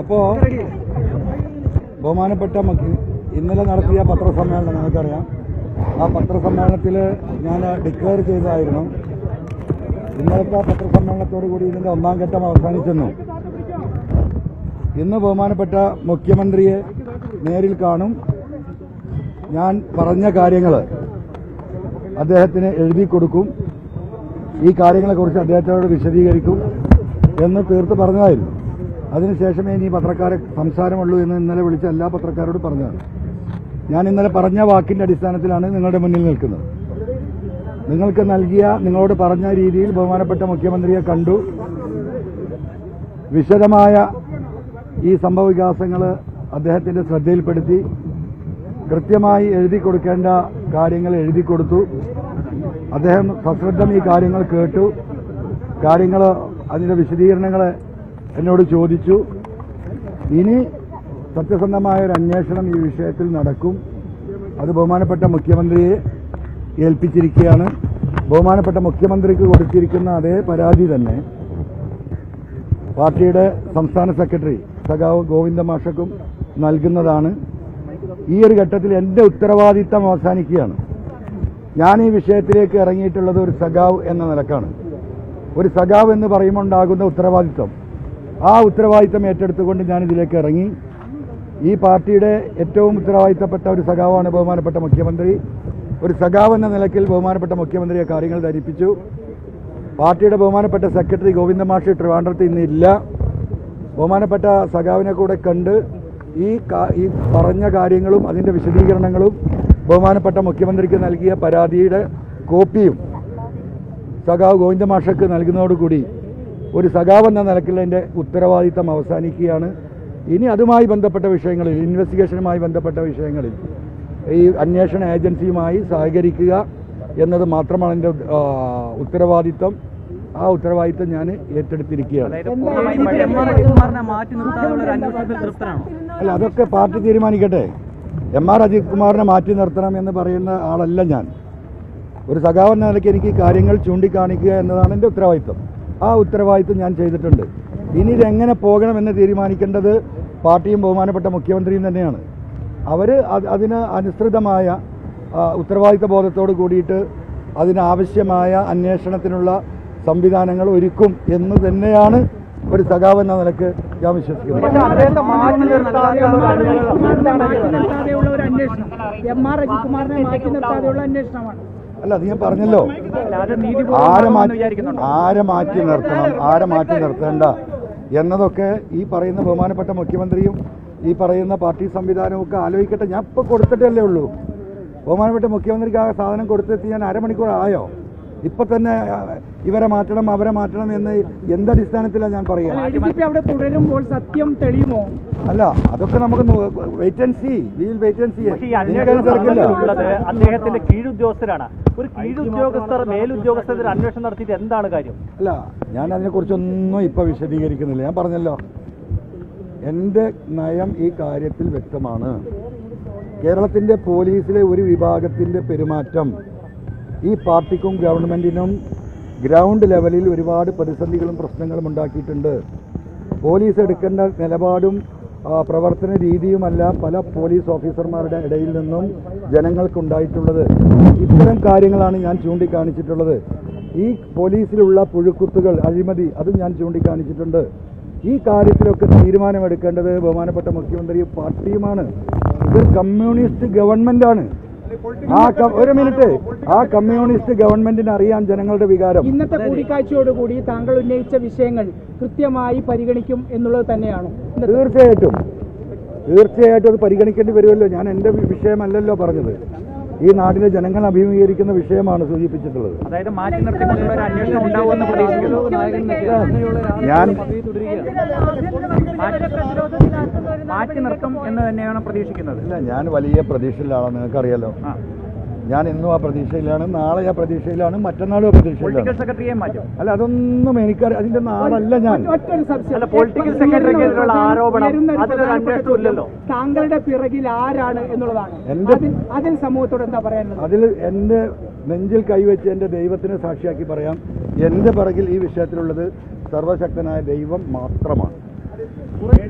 അപ്പോ ബഹുമാനപ്പെട്ട മുഖ്യ ഇന്നലെ നടത്തിയ പത്രസമ്മേളനം നിങ്ങൾക്കറിയാം. ആ പത്രസമ്മേളനത്തിൽ ഞാൻ ഡിക്ലെയർ ചെയ്തതായിരുന്നു. ഇന്നലത്തെ പത്രസമ്മേളനത്തോടു കൂടി ഇതിന്റെ ഒന്നാം ഘട്ടം അവസാനിച്ചെന്നു. ഇന്ന് ബഹുമാനപ്പെട്ട മുഖ്യമന്ത്രിയെ നേരിൽ കാണും. ഞാൻ പറഞ്ഞ കാര്യങ്ങൾ അദ്ദേഹത്തിന് എഴുതി കൊടുക്കും. ഈ കാര്യങ്ങളെക്കുറിച്ച് അദ്ദേഹത്തോട് വിശദീകരിക്കും എന്ന് തീർത്ത് പറഞ്ഞതായിരുന്നു. അതിനുശേഷമേ ഇനി പത്രക്കാരെ സംസാരമുള്ളൂ എന്ന് ഇന്നലെ വിളിച്ച എല്ലാ പത്രക്കാരോട് പറഞ്ഞതാണ്. ഞാൻ ഇന്നലെ പറഞ്ഞ വാക്കിന്റെ അടിസ്ഥാനത്തിലാണ് നിങ്ങളുടെ മുന്നിൽ നിൽക്കുന്നത്. നിങ്ങൾക്ക് നൽകിയ നിങ്ങളോട് പറഞ്ഞ രീതിയിൽ ബഹുമാനപ്പെട്ട മുഖ്യമന്ത്രിയെ കണ്ടു. വിശദമായ ഈ സംഭവ വികാസങ്ങൾ അദ്ദേഹത്തിന്റെ ശ്രദ്ധയിൽപ്പെടുത്തി. കൃത്യമായി എഴുതി കൊടുക്കേണ്ട കാര്യങ്ങൾ എഴുതി കൊടുത്തു. അദ്ദേഹം സശ്രദ്ധം ഈ കാര്യങ്ങൾ കേട്ടു. കാര്യങ്ങൾ അതിന്റെ വിശദീകരണങ്ങൾ എന്നോട് ചോദിച്ചു ഇനി സത്യസന്ധമായ ഒരു അന്വേഷണം ഈ വിഷയത്തിൽ നടക്കും. അത് ബഹുമാനപ്പെട്ട മുഖ്യമന്ത്രിയെ ഏൽപ്പിച്ചിരിക്കുകയാണ്. ബഹുമാനപ്പെട്ട മുഖ്യമന്ത്രിക്ക് കൊടുത്തിരിക്കുന്ന അതേ പരാതി തന്നെ പാർട്ടിയുടെ സംസ്ഥാന സെക്രട്ടറി സഖാവ് ഗോവിന്ദ മാഷക്കും നൽകുന്നതാണ്. ഈ ഒരു ഘട്ടത്തിൽ എന്റെ ഉത്തരവാദിത്തം അവസാനിക്കുകയാണ്. ഞാൻ ഈ വിഷയത്തിലേക്ക് ഇറങ്ങിയിട്ടുള്ളത് ഒരു സഖാവ് എന്ന നിലക്കാണ്. ഒരു സഖാവ് എന്ന് പറയുമ്പോൾ ഉണ്ടാകുന്ന ഉത്തരവാദിത്തം ആ ഉത്തരവാദിത്തം ഏറ്റെടുത്തുകൊണ്ട് ഞാൻ ഇതിലേക്ക് ഇറങ്ങി. ഈ പാർട്ടിയുടെ ഏറ്റവും ഉത്തരവാദിത്തപ്പെട്ട ഒരു സഖാവാണ് ബഹുമാനപ്പെട്ട മുഖ്യമന്ത്രി. ഒരു സഖാവ് എന്ന നിലയ്ക്കിൽ ബഹുമാനപ്പെട്ട മുഖ്യമന്ത്രിയെ കാര്യങ്ങൾ ധരിപ്പിച്ചു. പാർട്ടിയുടെ ബഹുമാനപ്പെട്ട സെക്രട്ടറി ഗോവിന്ദ മാഷി ട്രിവാൻഡ്രത്ത് ഇന്ന് ഇല്ല. ബഹുമാനപ്പെട്ട സഖാവിനെ കൂടെ കണ്ട് ഈ ഈ പറഞ്ഞ കാര്യങ്ങളും അതിന്റെ വിശദീകരണങ്ങളും ബഹുമാനപ്പെട്ട മുഖ്യമന്ത്രിക്ക് നൽകിയ പരാതിയുടെ കോപ്പിയും സഖാവ് ഗോവിന്ദ മാഷക്ക് നൽകുന്നതോടുകൂടി ഒരു സഖാവ് എന്ന നിലയ്ക്കുള്ള എന്റെ ഉത്തരവാദിത്തം അവസാനിക്കുകയാണ്. ഇനി അതുമായി ബന്ധപ്പെട്ട വിഷയങ്ങളിൽ ഇൻവെസ്റ്റിഗേഷനുമായി ബന്ധപ്പെട്ട വിഷയങ്ങളിൽ ഈ അന്വേഷണ ഏജൻസിയുമായി സഹകരിക്കുക എന്നത് മാത്രമാണ് എന്റെ ഉത്തരവാദിത്തം ആ ഉത്തരവാദിത്തം ഞാൻ ഏറ്റെടുത്തിരിക്കുകയാണ്. അല്ല അതൊക്കെ പാർട്ടി തീരുമാനിക്കട്ടെ. എം ആർ അജിത് കുമാറിനെ മാറ്റി നിർത്തണം എന്ന് പറയുന്ന ആളല്ല ഞാൻ. ഒരു സഖാവ് എന്ന നിലയ്ക്ക് എനിക്ക് കാര്യങ്ങൾ ചൂണ്ടിക്കാണിക്കുക എന്നതാണ് എന്റെ ഉത്തരവാദിത്വം. ആ ഉത്തരവാദിത്വം ഞാൻ ചെയ്തിട്ടുണ്ട്. ഇനി ഇതെങ്ങനെ പോകണമെന്ന് തീരുമാനിക്കേണ്ടത് പാർട്ടിയും ബഹുമാനപ്പെട്ട മുഖ്യമന്ത്രിയും തന്നെയാണ്. അവർ അതിന് അനുസൃതമായ ഉത്തരവാദിത്ത ബോധത്തോട് കൂടിയിട്ട് അതിനാവശ്യമായ അന്വേഷണത്തിനുള്ള സംവിധാനങ്ങൾ ഒരുക്കും എന്ന് തന്നെയാണ് ഒരു സഖാവ് എന്ന നിലയ്ക്ക് ഞാൻ വിശ്വസിക്കുന്നത്. അല്ല ഞാൻ പറഞ്ഞല്ലോ. ആരെ മാറ്റി ആരെ മാറ്റി നിർത്തണം ആരെ മാറ്റി നിർത്തേണ്ട എന്നതൊക്കെ ഈ പറയുന്ന ബഹുമാനപ്പെട്ട മുഖ്യമന്ത്രിയും ഈ പറയുന്ന പാർട്ടി സംവിധാനവും ഒക്കെ ആലോചിക്കട്ടെ. ഞാൻ ഇപ്പൊ കൊടുത്തിട്ടല്ലേ ഉള്ളൂ. ബഹുമാനപ്പെട്ട മുഖ്യമന്ത്രിക്ക് ആ സാധനം കൊടുത്തെത്തി ഞാൻ അരമണിക്കൂർ ആയോ ഇപ്പൊ തന്നെ ഇവരെ മാറ്റണം അവരെ മാറ്റണം എന്ന് എന്തടിസ്ഥാനത്തിലാണ് ഞാൻ പറയുക അവിടെ തുടരുമ്പോൾ സത്യം തെളിയുമോ? അല്ല അതൊക്കെ നമുക്ക് wait and see will wait and see പക്ഷേ ഈ അന്വേഷണം ഉള്ളത് അദ്ദേഹത്തിന്റെ കീഴുദ്യോഗസ്ഥരാണ്. ഒരു കീഴുദ്യോഗസ്ഥർ മേലുദ്യോഗസ്ഥർ അന്വേഷണം നടത്തിയിട്ട് എന്താണ് കാര്യം? അല്ല ഞാൻ അതിനെക്കുറിച്ചൊന്നും ഇപ്പൊ വിശദീകരിക്കുന്നില്ല. ഞാൻ പറഞ്ഞല്ലോ. എന്റെ നയം ഈ കാര്യത്തിൽ വ്യക്തമാണ്. കേരളത്തിന്റെ പോലീസിലെ ഒരു വിഭാഗത്തിന്റെ പെരുമാറ്റം ഈ പാർട്ടിക്കും ഗവൺമെന്റിനും ഗ്രൗണ്ട് ലെവലിൽ ഒരുപാട് പ്രതിസന്ധികളും പ്രശ്നങ്ങളും ഉണ്ടാക്കിയിട്ടുണ്ട്. പോലീസ് എടുക്കേണ്ട നിലപാടും പ്രവർത്തന രീതിയുമല്ല പല പോലീസ് ഓഫീസർമാരുടെ ഇടയിൽ നിന്നും ജനങ്ങൾക്കുണ്ടായിട്ടുള്ളത്. ഇത്തരം കാര്യങ്ങളാണ് ഞാൻ ചൂണ്ടിക്കാണിച്ചിട്ടുള്ളത്. ഈ പോലീസിലുള്ള പുഴുക്കുത്തുകൾ അഴിമതി അതും ഞാൻ ചൂണ്ടിക്കാണിച്ചിട്ടുണ്ട്. ഈ കാര്യത്തിലൊക്കെ തീരുമാനമെടുക്കേണ്ടത് ബഹുമാനപ്പെട്ട മുഖ്യമന്ത്രി പാർട്ടിയുമാണ്. ഇത് കമ്മ്യൂണിസ്റ്റ് ഗവൺമെന്റാണ്. ആ ഒരു മിനിറ്റ്. ആ കമ്മ്യൂണിസ്റ്റ് ഗവൺമെന്റിന് അറിയാം ജനങ്ങളുടെ വികാരം. ഇന്നത്തെ കൂടിക്കാഴ്ചയോടുകൂടി താങ്കൾ ഉന്നയിച്ച വിഷയങ്ങൾ കൃത്യമായി പരിഗണിക്കും എന്നുള്ളത് തന്നെയാണോ. തീർച്ചയായിട്ടും. തീർച്ചയായിട്ടും അത് പരിഗണിക്കേണ്ടി വരുമല്ലോ. ഞാൻ എന്റെ വിഷയമല്ലല്ലോ പറഞ്ഞത്. ഈ നാട്ടിലെ ജനങ്ങൾ അഭിമുഖീകരിക്കുന്ന വിഷയമാണ് സൂചിപ്പിച്ചിട്ടുള്ളത്. ഞാൻ മാറ്റി നിർത്തും എന്ന് തന്നെയാണ് പ്രതീക്ഷിക്കുന്നത്. ഇല്ല ഞാൻ വലിയ പ്രതീക്ഷയിലാണ് നിങ്ങൾക്കറിയാലോ. ഞാൻ ഇന്നും ആ പ്രതീക്ഷയിലാണ് നാളെ ആ പ്രതീക്ഷയിലാണ് മറ്റന്നാളും ആ പ്രതീക്ഷയിലാണ് പൊളിറ്റിക്കൽ സെക്രട്ടറിയെ മാറ്റും അല്ല അതൊന്നും എനിക്കറിയാം അതിന്റെ നാളല്ല ഞാൻ പൊളിറ്റിക്കൽ സെക്രട്ടറിക്കെതിരെയുള്ള ആരോപണം. ചോദ്യം താങ്കളുടെ പിറകിൽ ആരാണ് എന്നുള്ളതാണ് എന്റെ- അതിൽ സമൂഹത്തോട് എന്താ പറയാനുള്ളത് അതിൽ എന്റെ നെഞ്ചിൽ കൈവച്ച് എന്റെ ദൈവത്തിനെ സാക്ഷിയാക്കി പറയാം എന്റെ പിറകിൽ ഈ വിഷയത്തിലുള്ളത് സർവശക്തനായ ദൈവം മാത്രമാണ്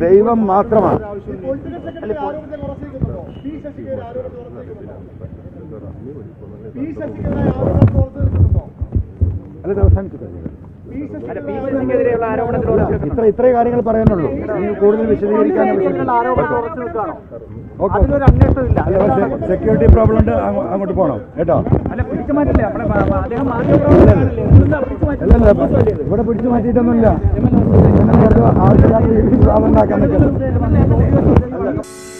ദൈവം മാത്രമാണ് അല്ല അവസാനിച്ചു ഇത്ര ഇത്രേ കാര്യങ്ങൾ പറയാനുള്ളൂ. ഇനി കൂടുതൽ വിശദീകരിക്കാൻ സെക്യൂരിറ്റി പ്രോബ്ലം ഉണ്ട്. അങ്ങോട്ട് പോകണം കേട്ടോ? അല്ലല്ല. ഇവിടെ പിടിച്ചു മാറ്റിയിട്ടൊന്നുമില്ല. ആവശ്യമില്ലാത്ത രീതിയിൽ സ്വാതന്ത്ര്യമാക്കാൻ നിൽക്കുന്നത് മാറ്റി